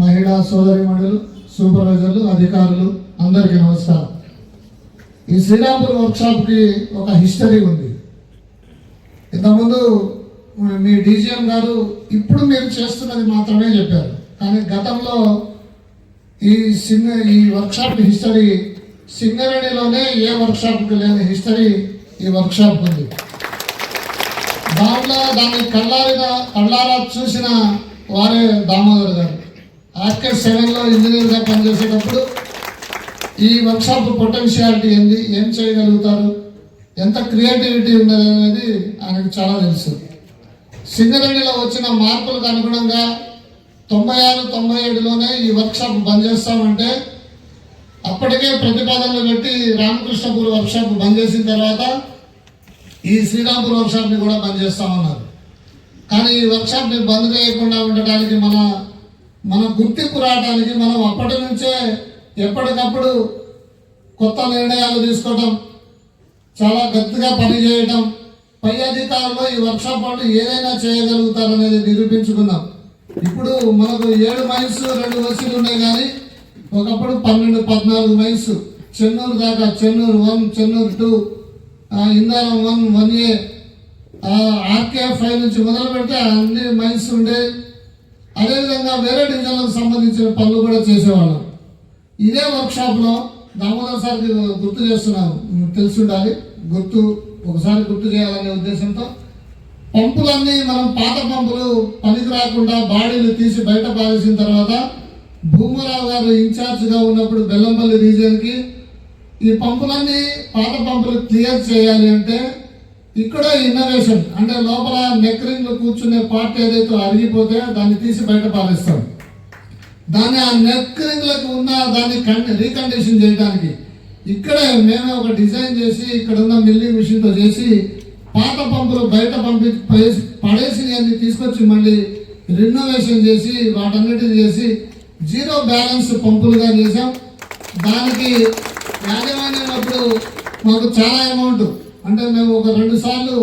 మహిళా సోదరిమణులు సూపర్వైజర్లు అధికారులు అందరికీ నమస్కారం. ఈ శ్రీరాంపూర్ వర్క్షాప్కి ఒక హిస్టరీ ఉంది. ఇంతకుముందు మీ డీజీఎం గారు ఇప్పుడు మీరు చేస్తున్నది మాత్రమే చెప్పారు. కానీ గతంలో ఈ సింగ ఈ వర్క్షాప్ హిస్టరీ సింగరేణిలోనే ఏ వర్క్షాప్కి లేని హిస్టరీ ఈ వర్క్షాప్ ఉంది. దాంట్లో దాన్ని కళ్ళారిగా కళ్ళారా చూసిన వారే దామోదర్ గారు. ఆర్కే సెవెన్లో ఇంజనీర్గా పనిచేసేటప్పుడు ఈ వర్క్షాప్ పొటెన్షియాలిటీ ఏంది? ఏం చేయగలుగుతారు? ఎంత క్రియేటివిటీ ఉన్నది అనేది ఆయనకు చాలా తెలుసు. సింగరేణిలో వచ్చిన మార్పులకు అనుగుణంగా తొంభై ఆరు తొంభై ఏడులోనే ఈ వర్క్షాప్ బంద్ చేస్తామంటే అప్పటికే ప్రతిపాదనలు పెట్టి రామకృష్ణపూర్ వర్క్షాప్ బంద్ చేసిన తర్వాత ఈ శ్రీరాంపూర్ వర్క్షాప్ని కూడా బంద్ చేస్తామన్నారు. కానీ ఈ వర్క్షాప్ని బంద్ చేయకుండా ఉండటానికి మన మన గుర్తింపు రావడానికి మనం అప్పటి నుంచే ఎప్పటికప్పుడు కొత్త నిర్ణయాలు తీసుకోవటం చాలా గట్టిగా పనిచేయడం పై అధికారులు ఈ వర్క్షాప్ వాళ్ళు ఏదైనా చేయగలుగుతారనేది నిరూపించుకున్నాం. ఇప్పుడు మనకు ఏడు మైన్స్ రెండు బస్సులు ఉన్నాయి కానీ ఒకప్పుడు పన్నెండు పద్నాలుగు మైన్స్ చెన్నూరు దాకా Chennur one Chennur two Indaram one one A RK five నుంచి మొదలు పెడితే అన్ని మైన్స్ ఉండే అదేవిధంగా వేరే డివిజన్లకు సంబంధించిన పనులు కూడా చేసేవాళ్ళం. ఇదే వర్క్షాప్లో దామోదర్ సార్కి గుర్తు చేస్తున్నాను. తెలుసుండాలి. గుర్తు ఒకసారి గుర్తు చేయాలనే ఉద్దేశంతో పంపులన్నీ మనం పాత పంపులు పనికి రాకుండా బాడీలు తీసి బయట పారేసిన తర్వాత భూమరావు గారు ఇన్ఛార్జ్గా ఉన్నప్పుడు బెల్లంపల్లి రీజియన్కి ఈ పంపులన్నీ పాత పంపులు క్లియర్ చేయాలి అంటే ఇక్కడ ఇన్నోవేషన్ అంటే లోపల నెక్ రింగ్ కూర్చునే పార్ట్ ఏదైతే అరిగిపోతే దాన్ని తీసి బయట పారేస్తాం. దాన్ని ఆ నెక్కరింగ్లకు ఉన్న దాన్ని రీకండిషన్ చేయడానికి. ఇక్కడ మేమే ఒక డిజైన్ చేసి ఇక్కడ ఉన్న మిల్లింగ్ మిషన్తో చేసి పాత పంపులు బయట పంపి పడేసి పడేసి అన్ని తీసుకొచ్చి మళ్ళీ రినోవేషన్ చేసి వాటన్నిటిని చేసి జీరో బ్యాలెన్స్ పంపులుగా చేసాం దానికి యాజమాన్యం అప్పుడు మాకు చాలా అమౌంట్ అంటే మేము ఒక రెండు సార్లు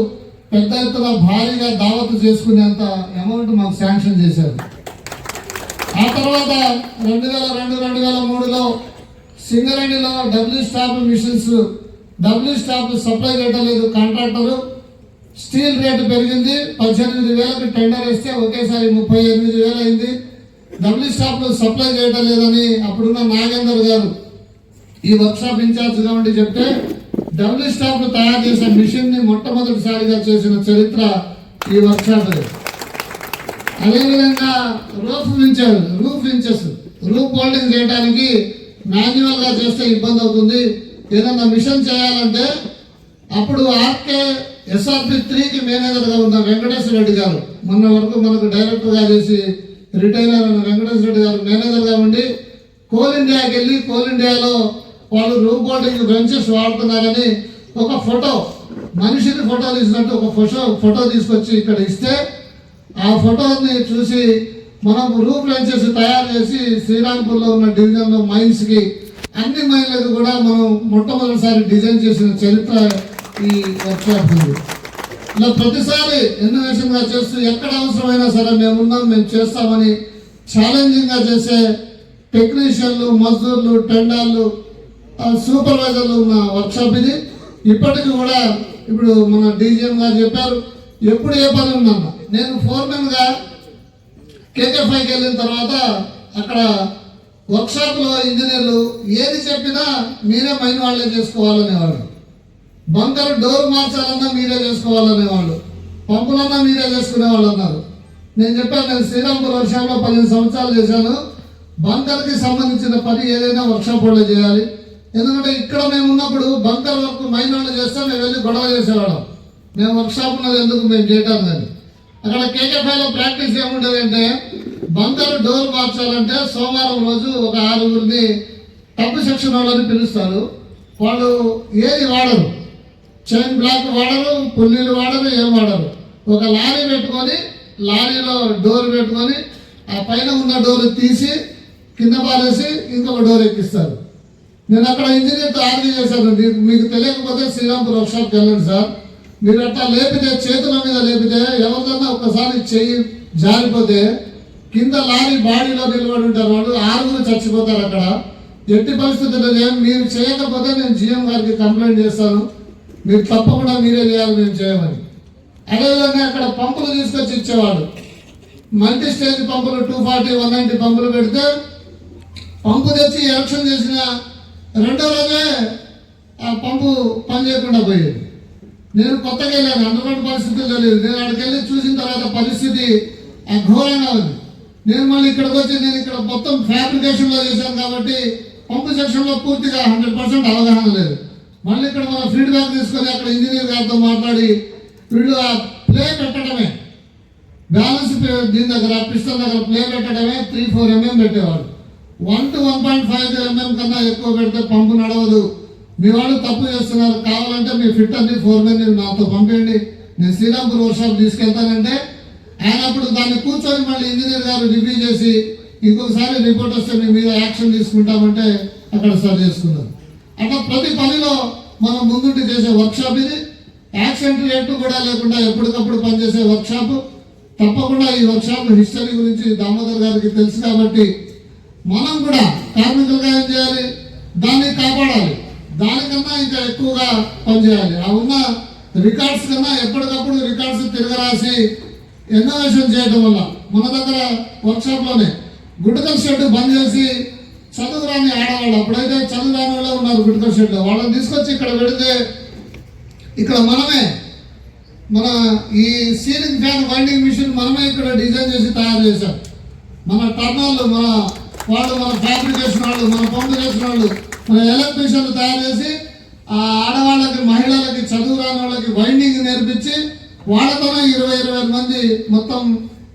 పెద్ద ఎత్తున భారీగా దావత్ చేసుకునేంత అమౌంట్ మాకు శాంక్షన్ చేశారు. ఆ తర్వాత రెండు వేల రెండు రెండు వేల మూడులో సింగరేణిలో W stop machines W stop supply చేయటలేదు లేదు కాంట్రాక్టరు స్టీల్ రేటు పెరిగింది. పద్దెనిమిది వేలకు టెండర్ వేస్తే ఒకేసారి ముప్పై ఎనిమిది వేలు అయింది. డబ్ల్యూ స్టాప్లు సప్లై చేయటం లేదని అప్పుడున్న నాగేందర్ గారు ఈ వర్క్షాప్ ఇన్ఛార్జ్గా ఉండి చెప్తే డబ్ల్యూ స్టాప్ తయారు చేసే మిషన్ని మొట్టమొదటిసారిగా చేసిన చరిత్ర ఈ వర్క్షాప్ అదేవిధంగా roof inches roof inches roof holding చేయడానికి మాన్యువల్గా చేస్తే ఇబ్బంది అవుతుంది. ఏదన్నా మిషన్ చేయాలంటే అప్పుడు ఆర్కే ఎస్ఆర్పి త్రీకి మేనేజర్గా ఉన్న వెంకటేశ్వర రెడ్డి గారు మొన్న వరకు మనకు డైరెక్టర్గా చేసి రిటైర్ అయిన వెంకటేశ్వర రెడ్డి గారు మేనేజర్గా ఉండి కోల్ ఇండియాకి వెళ్ళి కోల్ ఇండియాలో వాళ్ళు రూప్ హోల్డింగ్ బెంచెస్ వాడుతున్నారని ఒక ఫోటో మనిషిని ఫోటో తీసినట్టు ఒక ఫోటో ఫోటో తీసుకొచ్చి ఇక్కడ ఇస్తే ఆ ఫోటోని చూసి మనం రూమ్ బెంచెస్ తయారు చేసి శ్రీరాంపూర్లో ఉన్న డివిజన్లో మైన్స్కి అన్ని మైన్లకు కూడా మనం మొట్టమొదటిసారి డిజైన్ చేసిన చరిత్ర ఈ వర్క్షాప్ ఉంది. ఇలా ప్రతిసారి ఇన్నోవేషన్గా చేస్తూ ఎక్కడ అవసరమైనా సరే మేము ఉన్నాం మేము చేస్తామని ఛాలెంజింగ్గా చేసే టెక్నీషియన్లు మజ్దూర్లు టెండర్లు సూపర్వైజర్లు ఉన్న వర్క్షాప్ ఇది. ఇప్పటికి కూడా ఇప్పుడు మన డీజీఎం గారు చెప్పారు ఎప్పుడు ఏ పని ఉన్నా నేను ఫోర్మెన్గా కేకేఫ్ఐకి వెళ్ళిన తర్వాత అక్కడ వర్క్షాప్లో ఇంజనీర్లు ఏది చెప్పినా మీరే మైన్ వాళ్ళే చేసుకోవాలనేవాళ్ళు. బంకర్ డోర్ మార్చాలన్నా మీరే చేసుకోవాలనేవాళ్ళు. పంపులన్నా మీరే చేసుకునేవాళ్ళు అన్నారు. నేను చెప్పాను నేను శ్రీరాంపూర్ వర్క్షాప్లో పదిహేను సంవత్సరాలు చేశాను. బంకర్కి సంబంధించిన పని ఏదైనా వర్క్షాప్ వాళ్ళే చేయాలి. ఎందుకంటే ఇక్కడ మేము ఉన్నప్పుడు బంకర్ వర్క్ మైన్ చేస్తే మేము వెళ్ళి గొడవ చేసేవాళ్ళం. మేము వర్క్షాప్ ఉన్నది ఎందుకు మేము చేయటం కానీ అక్కడ కేకేఫైలో ప్రాక్టీస్ ఏముండేది అంటే బంకర్ డోర్ మార్చాలంటే సోమవారం రోజు ఒక ఆరుగురిని తప్పు సెక్షన్ వాళ్ళని పిలుస్తారు. వాళ్ళు ఏది వాడరు. చైన్ బ్లాక్ వాడరు పుల్లీలు వాడరు ఏం వాడరు. ఒక లారీ పెట్టుకొని లారీలో డోర్ పెట్టుకొని ఆ పైన ఉన్న డోర్ తీసి కింద పారేసి ఇంకొక డోర్ ఎక్కిస్తారు. నేను అక్కడ ఇంజనీర్ తయారు చేశాను. మీకు మీకు తెలియకపోతే శ్రీరాంపూర్ వర్క్షాప్కి వెళ్ళండి సార్. మీరు అట్లా లేపితే చేతుల మీద లేపితే ఎవరిదన్నా ఒక్కసారి చెయ్యి జారిపోతే కింద లారీ బాడీలో నిలబడి ఉంటారు వాళ్ళు ఆరుగురు చచ్చిపోతారు అక్కడ. ఎట్టి పరిస్థితుల్లో ఏం మీరు చేయకపోతే నేను జిఎం గారికి కంప్లైంట్ చేస్తాను. మీరు తప్పకుండా మీరే చేయాలి మేము చేయమని. అదేవిధంగా అక్కడ పంపులు తీసుకొచ్చి ఇచ్చేవాడు మల్టీ స్టేజ్ పంపులు టూ ఫార్టీ వన్ నైంటీ పంపులు పెడితే పంపు తెచ్చి ఎలక్షన్ చేసిన రెండో రోజే ఆ పంపు పని చేయకుండా పోయేది. నేను కొత్తగా వెళ్ళాను అందుబాటు పరిస్థితులు తెలియదు నేను అక్కడికి వెళ్ళి చూసిన తర్వాత పరిస్థితి ఆ ఉంది. నేను మళ్ళీ ఇక్కడికి వచ్చి నేను ఇక్కడ మొత్తం ఫ్యాబ్రికేషన్లో చేశాను కాబట్టి పంపు సెక్షన్లో పూర్తిగా హండ్రెడ్ పర్సెంట్ అవగాహన లేదు. మళ్ళీ ఇక్కడ మనం ఫీడ్బ్యాక్ తీసుకొని అక్కడ ఇంజనీర్ గారితో మాట్లాడి వీళ్ళు ఆ ప్లే పెట్టడమే. బ్యాలెన్స్ దీని దగ్గర పిస్టల్ దగ్గర ప్లే పెట్టడమే త్రీ ఫోర్ ఎంఎం పెట్టేవాడు one two one point five mm కన్నా ఎక్కువ పెడితే పంపు నడవదు. మీ వాళ్ళు తప్పు చేస్తున్నారు. కావాలంటే మీ ఫిట్ అన్ని ఫోర్ మెన్ నాతో పంపేయండి. నేను శ్రీరాంపూర్ వర్క్షాప్ తీసుకెళ్తానంటే ఆయన అప్పుడు దాన్ని కూర్చొని మళ్ళీ ఇంజనీర్ గారు రివ్యూ చేసి ఇంకొకసారి రిపోర్ట్ వస్తే మీ మీద యాక్షన్ తీసుకుంటామంటే అక్కడ సరి చేసుకున్నారు. అట్లా ప్రతి పనిలో మనం ముందుండి చేసే వర్క్షాప్ ఇది. యాక్సిడెంట్ రేటు కూడా లేకుండా ఎప్పటికప్పుడు పనిచేసే వర్క్షాప్ తప్పకుండా ఈ వర్క్షాప్ హిస్టరీ గురించి దామోదర్ గారికి తెలుసు కాబట్టి మనం కూడా కార్మికులుగా ఏం చేయాలి? దాన్ని కాపాడాలి. దానికన్నా ఇంకా ఎక్కువగా పనిచేయాలి ఆ ఉన్న రికార్డ్స్ కన్నా ఎప్పటికప్పుడు రికార్డ్స్ తిరగరాసి ఇన్నోవేషన్ చేయడం వల్ల మన దగ్గర వర్క్షాప్లోనే గుడ్డకల్ షెడ్ బంద్ చేసి చదువు రాని ఆడవాళ్ళు అప్పుడైతే చదువు రాని వాళ్ళే ఉన్నారు గుడ్డకల్ షెడ్ వాళ్ళని తీసుకొచ్చి ఇక్కడ పెడితే ఇక్కడ మనమే మన ఈ సీలింగ్ ఫ్యాన్ వైండింగ్ మిషన్ మనమే ఇక్కడ డిజైన్ చేసి తయారు చేశాం మన టర్నర్లు మన వాళ్ళు మన ఫ్యాబ్రికేషన్ వాళ్ళు మన పంపు చేసిన వాళ్ళు మన ఎలక్ట్రీషియన్లు తయారు చేసి ఆ ఆడవాళ్ళకి మహిళలకి చదువు రాని వాళ్ళకి వైండింగ్ నేర్పించి వాళ్ళతోనే ఇరవై ఇరవై మంది మొత్తం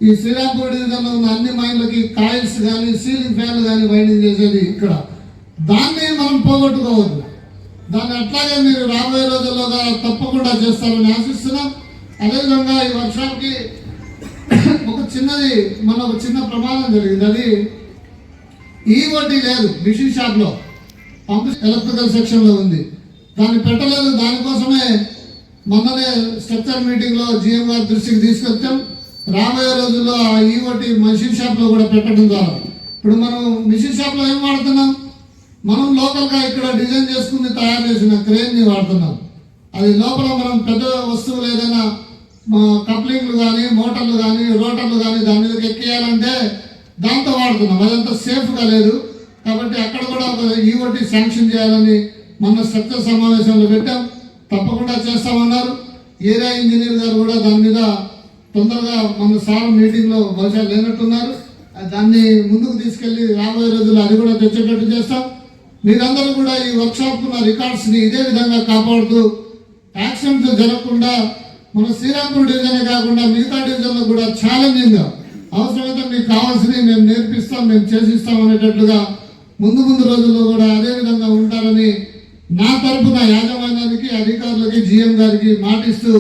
ఈ శ్రీరాంపూర్ డివిజన్లో ఉన్న అన్ని మైన్లకి కాయిల్స్ కానీ సీలింగ్ ఫ్యాన్లు కానీ వైండింగ్ చేసేది ఇక్కడ. దాన్ని మనం పోగొట్టుకోవద్దు. దాన్ని అట్లాగే మీరు రాబోయే రోజుల్లోగా తప్పకుండా చేస్తారని ఆశిస్తున్నాం. అదేవిధంగా ఈ వర్షానికి ఒక చిన్నది మన ఒక చిన్న ప్రమాదం జరిగింది. అది ఈ వడ్డీ లేదు మిషన్ షాప్లో. పంప్ ఎలక్ట్రికల్ సెక్షన్లో ఉంది. దాన్ని పెట్టలేదు దానికోసమే మొన్ననే స్ట్రక్చర్ మీటింగ్లో జిఎం గారి దృష్టికి తీసుకొచ్చాం. రాబోయే రోజుల్లో ఆ ఈవటి మిషన్ షాప్లో కూడా పెట్టడం ద్వారా. ఇప్పుడు మనం మిషన్ షాప్లో ఏం వాడుతున్నాం? మనం లోకల్గా ఇక్కడ డిజైన్ చేసుకుని తయారు చేసిన క్రేన్ని వాడుతున్నాం. అది లోపల మనం పెద్ద వస్తువులు ఏదైనా కప్లింగ్లు కానీ మోటార్లు కానీ రోటర్లు కానీ దాని మీదకి ఎక్కేయాలంటే దాంతో వాడుతున్నాం అదంతా సేఫ్గా లేదు. కాబట్టి అక్కడ కూడా ఒక ఈఓటి శాంక్షన్ చేయాలని మొన్న సత్య సమావేశంలో పెట్టాం. తప్పకుండా చేస్తామన్నారు. ఏరియా ఇంజనీర్ గారు కూడా దాని మీద తొందరగా మన సార్ మీటింగ్లో బహుశా లేనట్టున్నారు. దాన్ని ముందుకు తీసుకెళ్ళి రాబోయే రోజుల్లో అది కూడా తెచ్చేటట్టు చేస్తాం. మీరందరూ కూడా ఈ వర్క్షాప్ ఉన్న ఇదే విధంగా కాపాడుతూ యాక్సిడెంట్ జరగకుండా మన శ్రీరాంపూర్ డివిజనే కాకుండా మిగతా డివిజన్లో కూడా ఛాలెంజింగ్గా అవసరమైతే మీకు కావాల్సినవి మేము నేర్పిస్తాం మేము చేసిస్తాం అనేటట్లుగా ముందు ముందు రోజుల్లో కూడా అదే విధంగా ఉంటారని నా తరపున యాజమాన్యానికి అధికారులకి జీఎం గారికి మాటిస్తూ